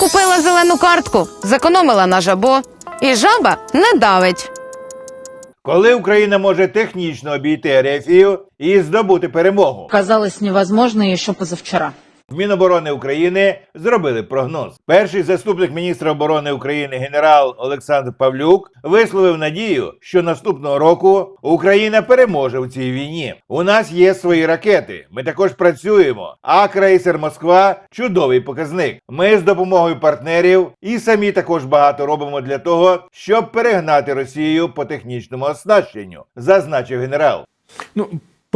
Купила зелену картку, зекономила на жабо, і жаба не давить. Коли Україна може технічно обійти Ерефію і здобути перемогу, казалось невозможно що позавчера. Міноборони України зробили прогноз. Перший заступник міністра оборони України генерал Олександр Павлюк висловив надію, що наступного року Україна переможе в цій війні. У нас є свої ракети. Ми також працюємо. А крейсер Москва чудовий показник. Ми з допомогою партнерів і самі також багато робимо для того, щоб перегнати Росію по технічному оснащенню, зазначив генерал. Ну,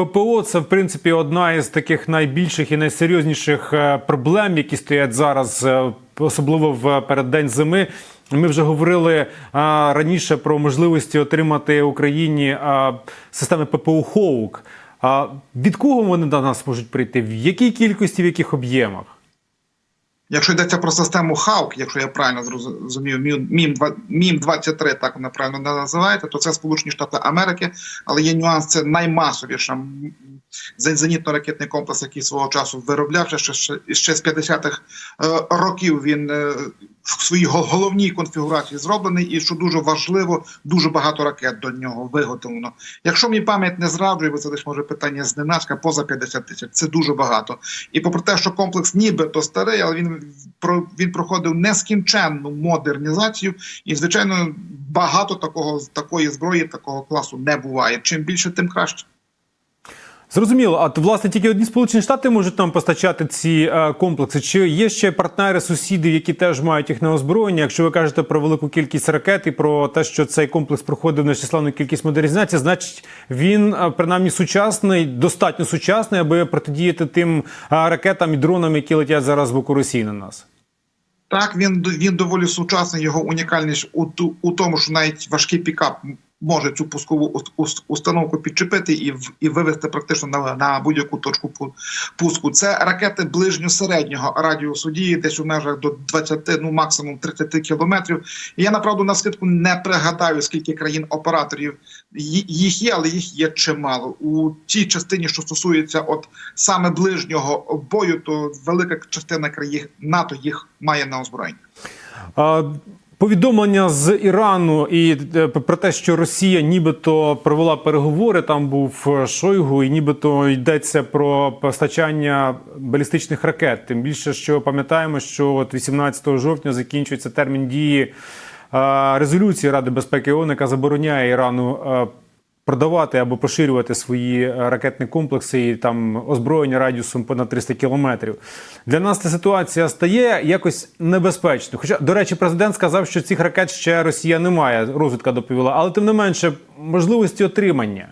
ППО це в принципі одна із таких найбільших і найсерйозніших е, проблем, які стоять зараз, е, особливо в переддень зими. Ми вже говорили а, раніше про можливості отримати Україні а, системи ППО Хоук. А від кого вони до нас можуть прийти? В якій кількості, в яких об'ємах? Якщо йдеться про систему Хаук, якщо я правильно зрозумів, мім мім 23 так вона правильно називається, то це Сполучені Штати Америки, але є нюанс, це наймасовіша зенітно-ракетний комплекс, який свого часу вироблявся ще, ще, з 50-х е, років. Він е, в своїй головній конфігурації зроблений, і що дуже важливо, дуже багато ракет до нього виготовлено. Якщо мені пам'ять не зраджує, бо це десь може питання зненацька, поза 50 тисяч. Це дуже багато. І попри те, що комплекс нібито старий, але він про він проходив нескінченну модернізацію, і звичайно багато такого такої зброї, такого класу не буває. Чим більше, тим краще. Зрозуміло, а то, власне тільки одні Сполучені Штати можуть нам постачати ці е, комплекси. Чи є ще партнери, сусіди, які теж мають їх на озброєння? Якщо ви кажете про велику кількість ракет і про те, що цей комплекс проходив нечисленну кількість модернізації, значить він е, принаймні сучасний, достатньо сучасний, аби протидіяти тим е, ракетам і дронам, які летять зараз з боку Росії на нас. Так, він він доволі сучасний. Його унікальність у у тому, що навіть важкий пікап може цю пускову ус- ус- установку підчепити і і вивести практично на, на будь-яку точку пу- пуску. Це ракети ближньо-середнього радіусу дії, десь у межах до 20, ну максимум 30 кілометрів. І я направду на скидку не пригадаю, скільки країн операторів їх є, але їх є чимало. У тій частині, що стосується от саме ближнього бою, то велика частина країн НАТО їх має на озброєнні. Повідомлення з Ірану і е, про те, що Росія нібито провела переговори. Там був е, Шойгу, і нібито йдеться про постачання балістичних ракет. Тим більше, що пам'ятаємо, що от 18 жовтня закінчується термін дії е, резолюції Ради безпеки ООН, яка забороняє Ірану. Продавати або поширювати свої е, ракетні комплекси і там озброєння радіусом понад 300 кілометрів. Для нас ця ситуація стає якось небезпечною. Хоча, до речі, президент сказав, що цих ракет ще Росія не має, розвідка доповіла, але тим не менше можливості отримання.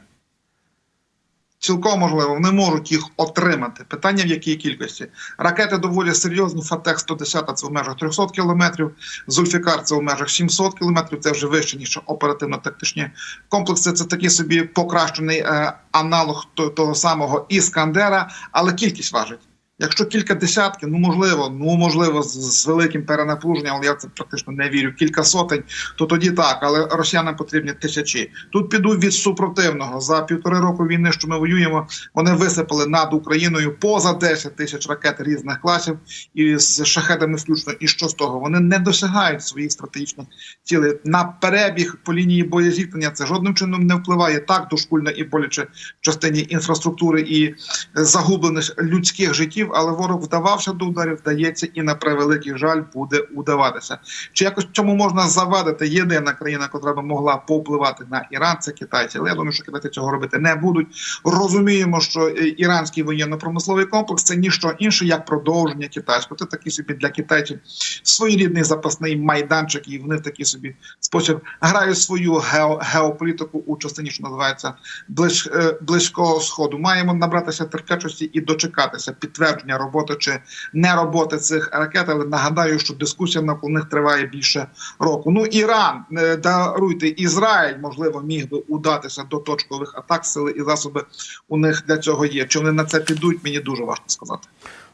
Цілком можливо, вони можуть їх отримати. Питання в якій кількості. Ракети доволі серйозні. Фатех 110 це в межах 300 кілометрів. Зульфікар це в межах 700 кілометрів. Це вже вище ніж оперативно-тактичні комплекси. Це такий собі покращений е, аналог того самого іскандера, але кількість важить. Якщо кілька десятків, ну можливо, ну можливо, з, з великим перенапруженням, але я це практично не вірю. Кілька сотень, то тоді так, але росіянам потрібні тисячі. Тут піду від супротивного за півтори року війни, що ми воюємо. Вони висипали над Україною поза 10 тисяч ракет різних класів і з шахедами включно. І що з того? Вони не досягають своїх стратегічних цілей на перебіг по лінії боєзіткнення. Це жодним чином не впливає так дошкульно і боляче в частині інфраструктури і загублених людських життів, але ворог вдавався до ударів, вдається і на превеликий жаль буде удаватися. Чи якось цьому можна завадити? Єдина країна, яка би могла повпливати на Іран, це китайці. Але я думаю, що китайці цього робити не будуть. Розуміємо, що е, іранський воєнно-промисловий комплекс це ніщо інше, як продовження китайського. Це такий собі для китайців своєрідний запасний майданчик, і вони в такий собі спосіб грають свою гео, геополітику у частині, що називається ближ, е, близького сходу. Маємо набратися терпячості і дочекатися підтвердження роботи чи не роботи цих ракет. Але нагадаю, що дискусія навколо них триває більше року. Ну Іран е, даруйте Ізраїль, можливо, міг би удатися до точкових атак. Сили і засоби у них для цього є. Чи вони на це підуть? Мені дуже важко сказати.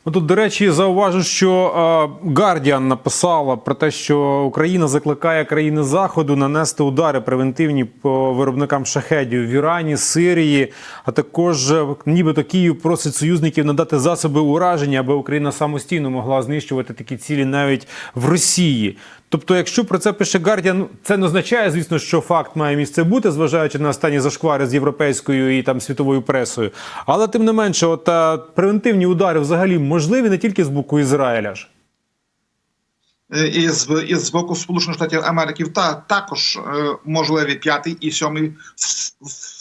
Ну, Тут, до речі, зауважу, що Гардіан написала про те, що Україна закликає країни Заходу нанести удари превентивні по виробникам шахедів в Ірані, Сирії, а також е, нібито Київ просить союзників надати засоби ураження, аби Україна самостійно могла знищувати такі цілі навіть в Росії. Тобто, якщо про це пише Гардіан, це не означає, звісно, що факт має місце бути, зважаючи на останні зашквари з європейською і там світовою пресою. Але тим не менше, от превентивні удари взагалі можливі не тільки з боку Ізраїля ж. Е, і з, боку Сполучених Штатів Америки та також е, можливі п'ятий і сьомий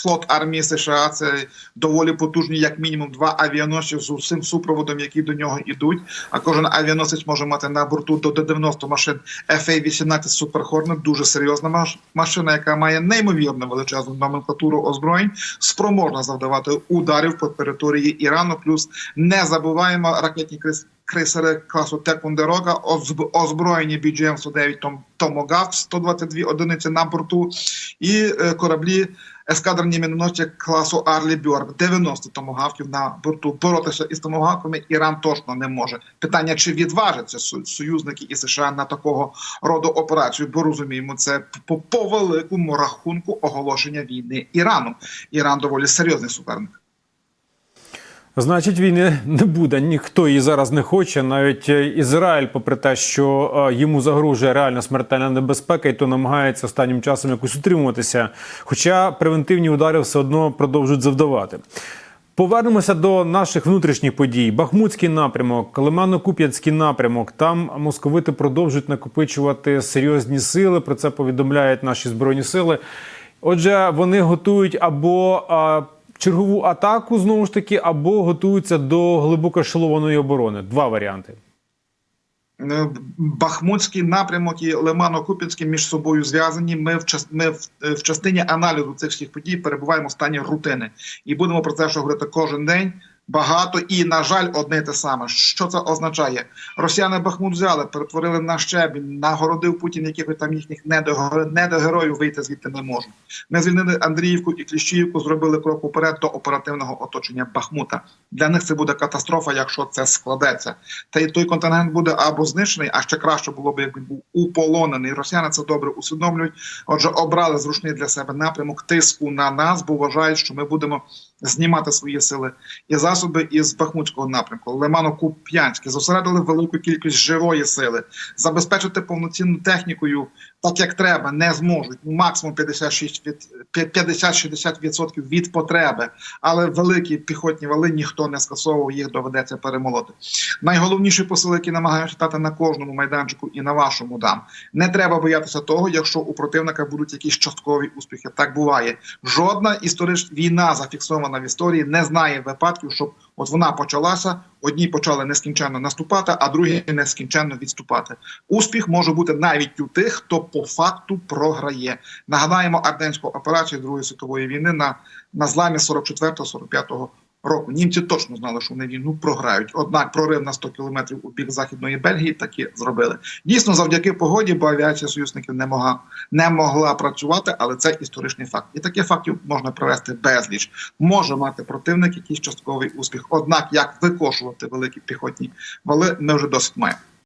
флот армії США. Це доволі потужні, як мінімум, два авіаносці з усім супроводом, які до нього йдуть. А кожен авіаносець може мати на борту до 90 машин FA-18 Super Hornet, дуже серйозна машина, яка має неймовірно величезну номенклатуру озброєнь, спроможна завдавати ударів по території Ірану. Плюс не забуваємо ракетні крейсери класу Текундерога, озб- озброєні BGM-109 Том- Томогавк, 122 одиниці на борту, і е, кораблі ескадрені міноносці класу Арлі Бьорк, 90 томогавків на борту. Боротися із томогавками Іран точно не може. Питання, чи відважаться со- союзники і США на такого роду операцію, бо розуміємо, це по великому рахунку оголошення війни Ірану. Іран доволі серйозний суперник. Значить, війни не буде. Ніхто її зараз не хоче. Навіть е, Ізраїль, попри те, що е, йому загрожує реальна смертельна небезпека, і то намагається останнім часом якось утримуватися. Хоча превентивні удари все одно продовжують завдавати. Повернемося до наших внутрішніх подій. Бахмутський напрямок, Лимано-Куп'янський напрямок. Там московити продовжують накопичувати серйозні сили. Про це повідомляють наші збройні сили. Отже, вони готують або чергову атаку знову ж таки, або готуються до глибоко шилованої оборони. Два варіанти. Е, Бахмутський напрямок і Лимано-Купінський між собою зв'язані. Ми в час ми е, в частині аналізу цих всіх подій перебуваємо в стані рутини, і будемо про це що говорити кожен день. Багато і на жаль, одне те саме. Що це означає? Росіяни Бахмут взяли, перетворили на щебінь, нагородив Путін, якихось там їхніх недогероїв, вийти звідти не можуть. Ми звільнили Андріївку і Кліщіївку, зробили крок уперед до оперативного оточення Бахмута. Для них це буде катастрофа, якщо це складеться. Та й той контингент буде або знищений, а ще краще було б, якби був уполонений. Росіяни це добре усвідомлюють. Отже, обрали зручний для себе напрямок тиску на нас, бо вважають, що ми будемо знімати свої сили і засоби із Бахмутського напрямку. Лимано-Куп'янське зосередили велику кількість живої сили, забезпечити повноцінну технікою, так як треба, не зможуть. Максимум 56 від 50-60% від потреби, але великі піхотні вали ніхто не скасовував, їх доведеться перемолоти. Найголовніші посили, які намагаються стати на кожному майданчику і на вашому дам. Не треба боятися того, якщо у противника будуть якісь часткові успіхи. Так буває. Жодна історична війна зафіксована в історії не знає випадків, щоб от вона почалася. Одні почали нескінченно наступати, а другі нескінченно відступати. Успіх може бути навіть у тих, хто по факту програє. Нагадаємо арденську операцію Другої світової війни на, на зламі 44-45 року. Німці точно знали, що вони війну програють. Однак прорив на 100 кілометрів у бік західної Бельгії таки зробили. Дійсно, завдяки погоді, бо авіація союзників не могла не могла працювати, але це історичний факт. І таких фактів можна привести безліч. Може мати противник якийсь частковий успіх. Однак, як викошувати великі піхотні вали, ми вже досить маємо.